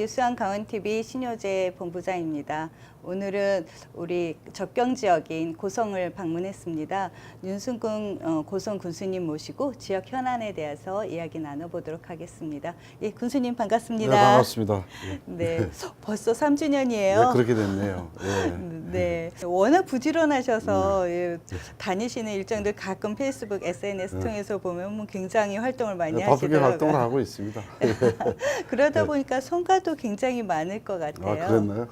뉴스한 강원TV 신효재 본부장입니다. 오늘은 우리 접경 지역인 고성을 방문했습니다. 윤순궁 어, 고성 군수님 모시고 지역 현안에 대해서 이야기 나눠보도록 하겠습니다. 예, 군수님 네, 반갑습니다. 반갑습니다. 예. 네, 벌써 네, 3주년이에요. 그렇게 됐네요. 예. 네, 워낙 부지런하셔서 예, 다니시는 일정들 가끔 페이스북, SNS 네. 통해서 보면 뭐 굉장히 활동을 많이 네, 바쁘게 하시더라고요. 활동을 하고 있습니다. 그러다 네. 보니까 성과도 굉장히 많을 것 아, 같아요. 그랬나요?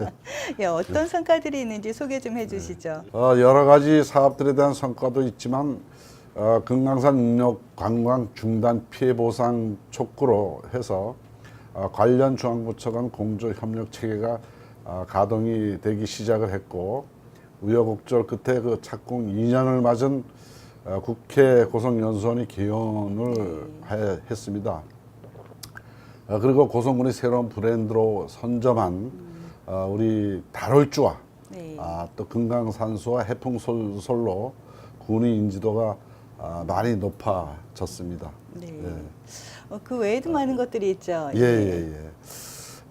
예, 어떤 성과들이 있는지 소개 좀 해주시죠. 어, 여러 가지 사업들에 대한 성과도 있지만 어, 금강산 육력 관광 중단 피해 보상 촉구로 해서 어, 관련 중앙부처 간 공조 협력 체계가 어, 가동이 되기 시작을 했고 우여곡절 끝에 그 착공 2년을 맞은 어, 국회 고성연수원이 개원을 해- 했습니다. 어, 그리고 고성군이 새로운 브랜드로 선점한 어, 우리 다롤주와 네. 아, 또 금강산수와 해풍솔솔로 군의 인지도가 아, 많이 높아졌습니다. 네. 예. 어, 그 외에도 많은 것들이 있죠. 예, 예, 예.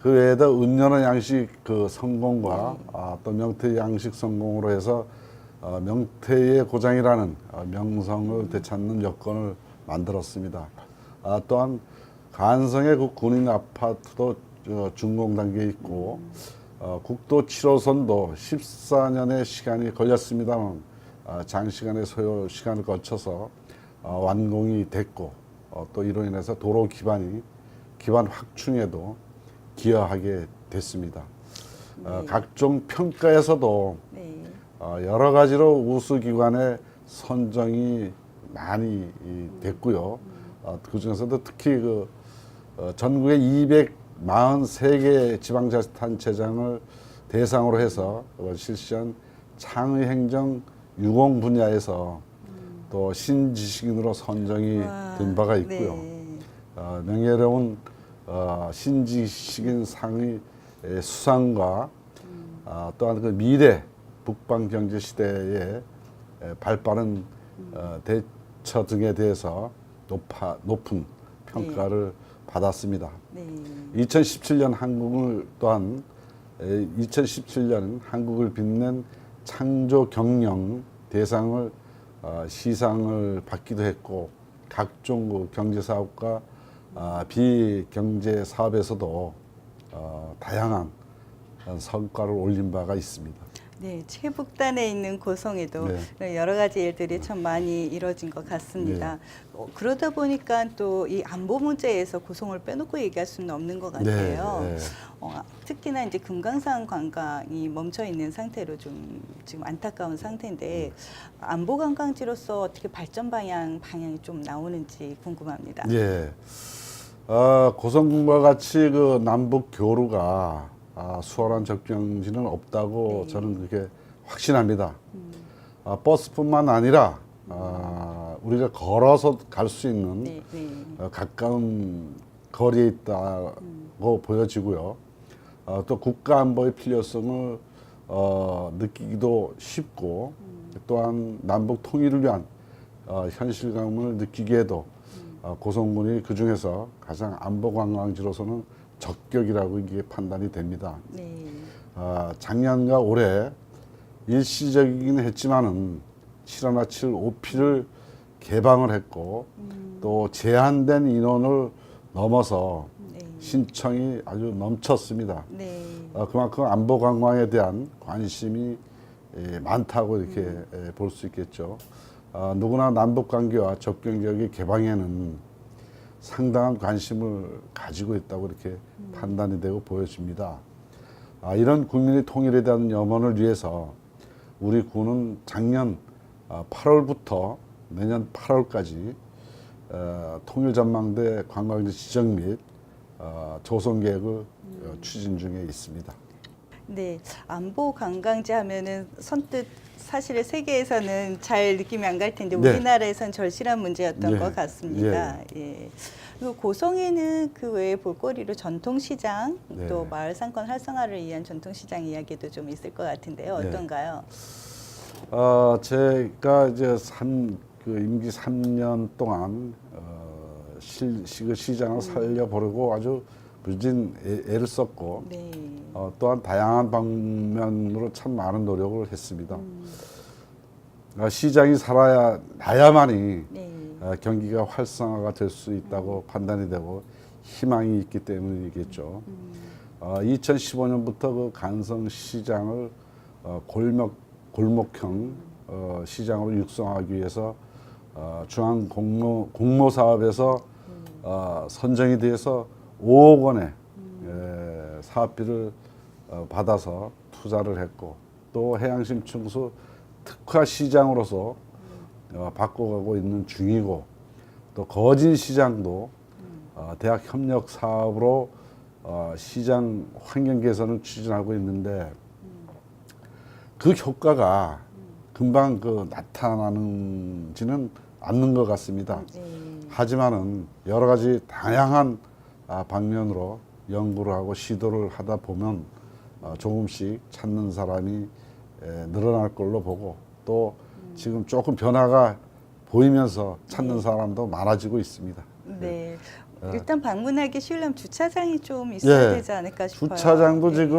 그 외에도 은연의 양식 그 성공과 아, 또 명태 양식 성공으로 해서 어, 명태의 고장이라는 어, 명성을 되찾는 여건을 만들었습니다. 아, 또한 간성의 그 군인 아파트도 어, 준공 단계에 있고 어, 국도 7호선도 14년의 시간이 걸렸습니다만 어, 장시간의 소요 시간을 거쳐서 어, 완공이 됐고 어, 또 이로 인해서 도로 기반이 기반 확충에도 기여하게 됐습니다. 어, 각종 평가에서도 네. 어, 여러 가지로 우수 기관의 선정이 많이 이, 됐고요. 어, 그 중에서도 특히 그 어, 전국의 243개 지방자치단체장을 대상으로 해서 어, 실시한 창의 행정 유공 분야에서 또 신지식인으로 선정이 와, 된 바가 있고요. 네. 어, 명예로운 어, 신지식인 상의 에, 수상과 아, 또한 그 미래 북방 경제 시대의 에, 발빠른 어, 대처 등에 대해서 높아, 높은 평가를 받았습니다. 네. 2017년 한국을 또한 에, 2017년 한국을 빛낸 창조 경영 대상을 어, 시상을 받기도 했고 각종 그 경제 사업과 아, 비경제 사업에서도 어, 다양한 성과를 올린 바가 있습니다. 네, 최북단에 있는 고성에도 네. 여러 가지 일들이 참 많이 이루어진 것 같습니다. 어, 그러다 보니까 또 이 안보 문제에서 고성을 빼놓고 얘기할 수는 없는 것 같아요. 네, 네. 어, 특히나 이제 금강산 관광이 멈춰 있는 상태로 좀 지금 안타까운 상태인데 안보 관광지로서 어떻게 발전 방향 방향이 좀 나오는지 궁금합니다. 예. 어, 고성군과 같이 그 남북 교류가 아, 수월한 접경지는 없다고 네. 저는 그렇게 확신합니다. 아, 버스뿐만 아니라 아, 우리가 걸어서 갈 수 있는 네, 네. 어, 가까운 거리에 있다고 보여지고요. 어, 또 국가 안보의 필요성을 어, 느끼기도 쉽고 또한 남북 통일을 위한 어, 현실감을 느끼기에도 어, 고성군이 그 중에서 가장 안보 관광지로서는 적격이라고 이게 판단이 됩니다. 네. 아, 작년과 올해 일시적이긴 했지만은 717 오피를 개방을 했고 또 제한된 인원을 넘어서 네. 신청이 아주 넘쳤습니다. 네. 어, 그만큼 안보 관광에 대한 관심이 예, 많다고 이렇게 예, 볼수 있겠죠. 어, 누구나 남북 관계와 접경 지역의 개방에는 상당한 관심을 가지고 있다고 이렇게 판단이 되고 보여집니다. 아, 이런 국민의 통일에 대한 염원을 위해서 우리 군은 작년 아, 8월부터 내년 8월까지 어, 통일전망대 관광지 지정 및 어, 조성 계획을 어, 추진 중에 있습니다. 네, 안보 관광지 하면은 선뜻 사실 세계에서는 잘 느낌이 안 갈 텐데 네. 우리나라에선 절실한 문제였던 예, 것 같습니다. 예. 그리고 고성에는 그 외에 볼거리로 전통시장 네. 또 마을 상권 활성화를 위한 전통시장 이야기도 좀 있을 것 같은데요. 네. 어떤가요? 어, 제가 이제 삼, 그 임기 3년 동안 어, 실, 시, 그 시장을 살려보려고 아주 애- 애를 썼고 네. 어, 또한 다양한 방면으로 참 많은 노력을 했습니다. 어, 시장이 살아야 나야만이 네. 어, 경기가 활성화가 될 수 있다고 판단이 되고 희망이 있기 때문이겠죠. 어, 2015년부터 그 간성 시장을 어, 골목 골목형 어, 시장으로 육성하기 위해서 어, 중앙 공모 공모 사업에서 어, 선정이 돼서 5억 원의 에, 사업비를 어, 받아서 투자를 했고 또 해양심 충수 특화 시장으로서 어, 바꿔가고 있는 중이고 또 거진 시장도 어, 대학 협력 사업으로 어, 시장 환경 개선을 추진하고 있는데 그 효과가 금방 그 나타나는지는 않는 것 같습니다. 네. 하지만은 여러 가지 다양한 아, 방면으로 연구를 하고 시도를 하다 보면 어, 조금씩 찾는 사람이 에, 늘어날 걸로 보고 또 지금 조금 변화가 보이면서 찾는 사람도 많아지고 있습니다. 네. 일단 방문하기 쉬려면 주차장이 좀 있어야 예. 되지 않을까 싶어요. 주차장도 네. 지금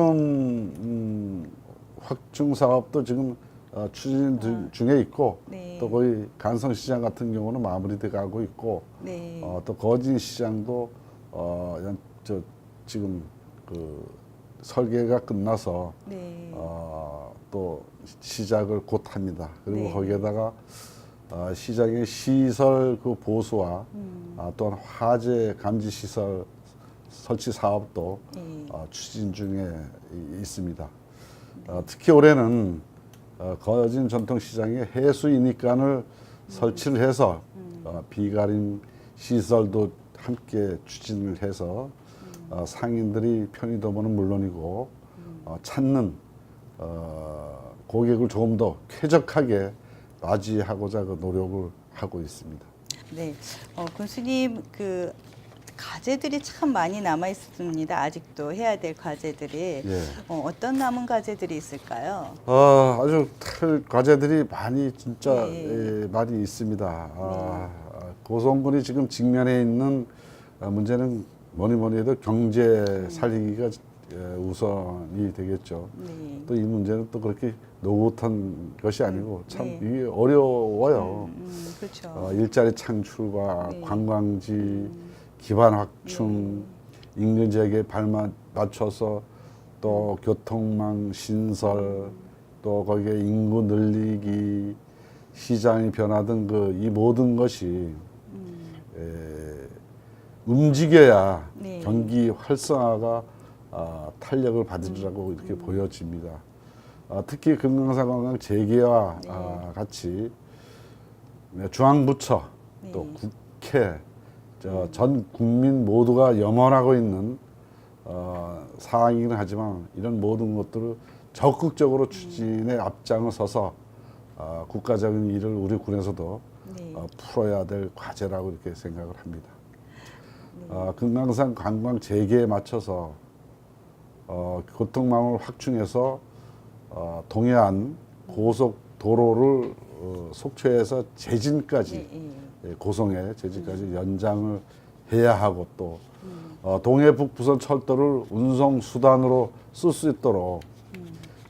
음, 확충 사업도 지금 어, 추진 중- 중에 있고 네. 또 거의 간성 시장 같은 경우는 마무리돼 가고 있고 네. 어, 또 거진 시장도 어, 연- 저 지금 그 설계가 끝나서 네. 어, 또 시작을 곧 합니다. 그리고 네. 거기에다가 어, 시장의 시설 그 보수와 음. 아, 또한 화재 감지 시설 설치 사업도 네. 어, 추진 중에 이- 있습니다. 어, 특히 올해는 어, 거진 전통시장에 해수 인입관을 설치를 해서 어, 비가림 시설도 함께 추진을 해서 어, 상인들이 편의도보는 물론이고 어, 찾는 어, 고객을 조금 더 쾌적하게 맞이하고자 그 노력을 하고 있습니다. 네. 어, 군수님 그 과제들이 참 많이 남아 있습니다. 아직도 해야 될 과제들이 예. 어, 어떤 남은 과제들이 있을까요? 어, 아주 탈 과제들이 많이 진짜 네. 예, 많이 있습니다. 아, 아, 고성군이 지금 직면해 있는 아, 문제는 뭐니 뭐니 해도 경제 살리기가 예, 우선이 되겠죠. 네. 또이 문제는 또 그렇게 노릇한 것이 아니고 참 네. 이게 어려워요. 음, 그렇죠. 어, 일자리 창출과 네. 관광지 기반 확충, 인근 지역에 발맞 맞춰서 또 교통망 신설, 또 거기에 인구 늘리기, 시장의 변화 등그이 모든 것이 에, 움직여야 네. 경기 활성화가 아, 탄력을 받으리라고 이렇게 보여집니다. 아, 특히 금강산 관광 재개와 네. 아, 같이 중앙부처 또 네. 국회 저 전 국민 모두가 염원하고 있는 어, 사항이긴 하지만 이런 모든 것들을 적극적으로 추진에 앞장을 서서 어, 국가적인 일을 우리 군에서도 네. 어, 풀어야 될 과제라고 이렇게 생각을 합니다. 어, 금강산 관광 재개에 맞춰서 어, 교통망을 확충해서 어, 동해안 고속도로를 어, 속초에서 제진까지 네, 네. 예, 고성에 제지까지 연장을 해야 하고 또 어, 동해 북 부선 철도를 운송 수단으로 쓸 수 있도록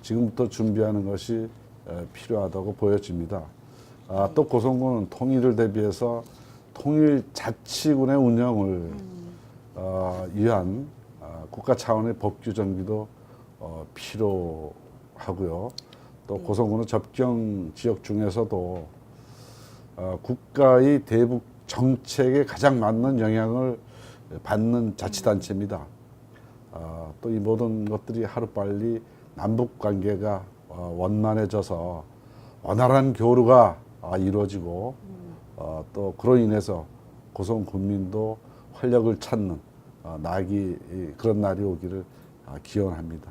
지금부터 준비하는 것이 에, 필요하다고 보여집니다. 아, 또 고성군은 통일을 대비해서 통일 자치군의 운영을 어, 위한 아, 국가 차원의 법규 정비도 어, 필요하고요. 또 고성군은 접경 지역 중에서도 어, 국가의 대북 정책에 가장 맞는 영향을 받는 자치단체입니다. 어, 또 이 모든 것들이 하루빨리 남북 관계가 어, 원만해져서 원활한 교류가 아, 이루어지고 어, 또 그로 인해서 고성 군민도 활력을 찾는 어, 낙이 이, 그런 날이 오기를 아, 기원합니다.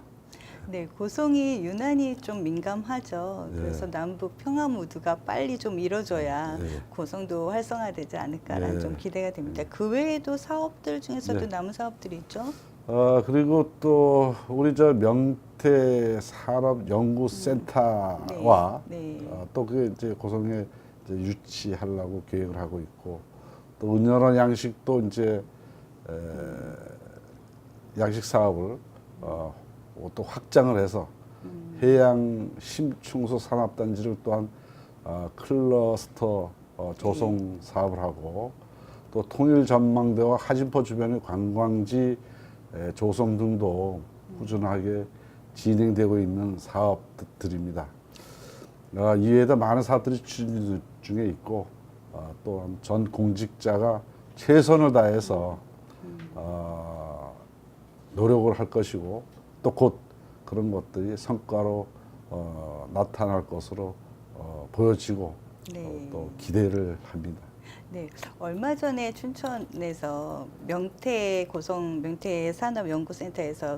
네, 고성이 유난히 좀 민감하죠. 네. 그래서 남북 평화 모드가 빨리 좀 이뤄져야 네. 고성도 활성화되지 않을까라는 네. 좀 기대가 됩니다. 그 외에도 사업들 중에서도 네. 남은 사업들이 있죠. 어, 그리고 또 우리 저 명태 산업연구센터와 네, 네. 어, 또 그게 이제 고성에 이제 유치하려고 계획을 하고 있고 또 은연한 양식도 이제 에, 양식 사업을 어, 또 확장을 해서 해양 심충소 산업단지를 또한 어, 클러스터 어, 조성 사업을 하고 또 통일 전망대와 하진포 주변의 관광지 에, 조성 등도 꾸준하게 진행되고 있는 사업들입니다. 어, 이외에도 많은 사업들이 추진 중에 있고 어, 또한 전 공직자가 최선을 다해서 어, 노력을 할 것이고 또 곧 그런 것들이 성과로 어, 나타날 것으로 어, 보여지고 네. 어, 또 기대를 합니다. 네, 얼마 전에 춘천에서 명태 고성 명태 산업연구센터에서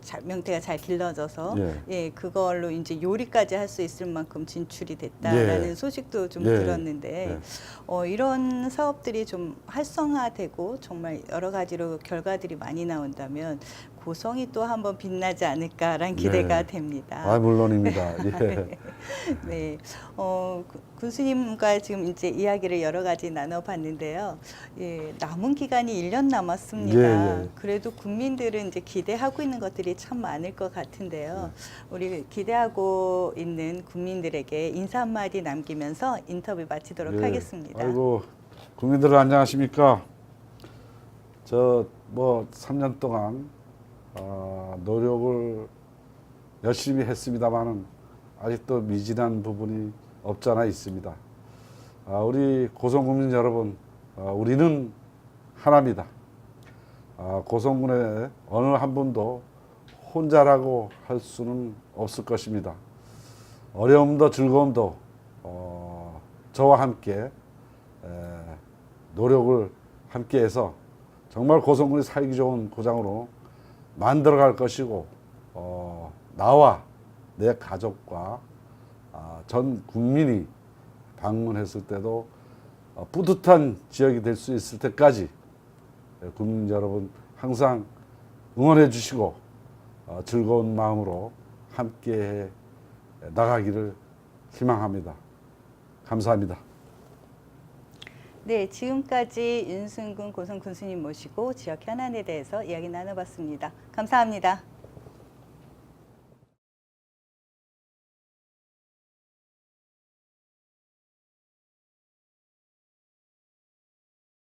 자- 명태가 잘 길러져서 예. 예, 그걸로 이제 요리까지 할 수 있을 만큼 진출이 됐다라는 예. 소식도 좀 예. 들었는데 예. 어, 이런 사업들이 좀 활성화되고 정말 여러 가지로 결과들이 많이 나온다면 고성이 또 한번 빛나지 않을까라는 기대가 네. 됩니다. 아 물론입니다. 예. 네, 어, 구- 군수님과 지금 이제 이야기를 여러 가지 나눠봤는데요. 예, 남은 기간이 1년 남았습니다. 예, 예. 그래도 국민들은 이제 기대하고 있는 것들이 참 많을 것 같은데요. 네. 우리 기대하고 있는 국민들에게 인사 한마디 남기면서 인터뷰 마치도록 예. 하겠습니다. 아이고 국민들 안녕하십니까? 저 뭐 3년 동안 어, 노력을 열심히 했습니다만은 아직도 미진한 부분이 없잖아 있습니다. 아, 우리 고성국민 여러분, 어, 우리는 하나입니다. 아, 고성군의 어느 한 분도 혼자라고 할 수는 없을 것입니다. 어려움도 즐거움도 어, 저와 함께 에, 노력을 함께해서 정말 고성군이 살기 좋은 고장으로 만들어갈 것이고 어, 나와 내 가족과 아, 전 국민이 방문했을 때도 어, 뿌듯한 지역이 될 수 있을 때까지 예, 국민 여러분 항상 응원해 주시고 어, 즐거운 마음으로 함께 나가기를 희망합니다. 감사합니다. 네, 지금까지 윤순군 고성 군수님 모시고 지역 현안에 대해서 이야기 나눠봤습니다. 감사합니다.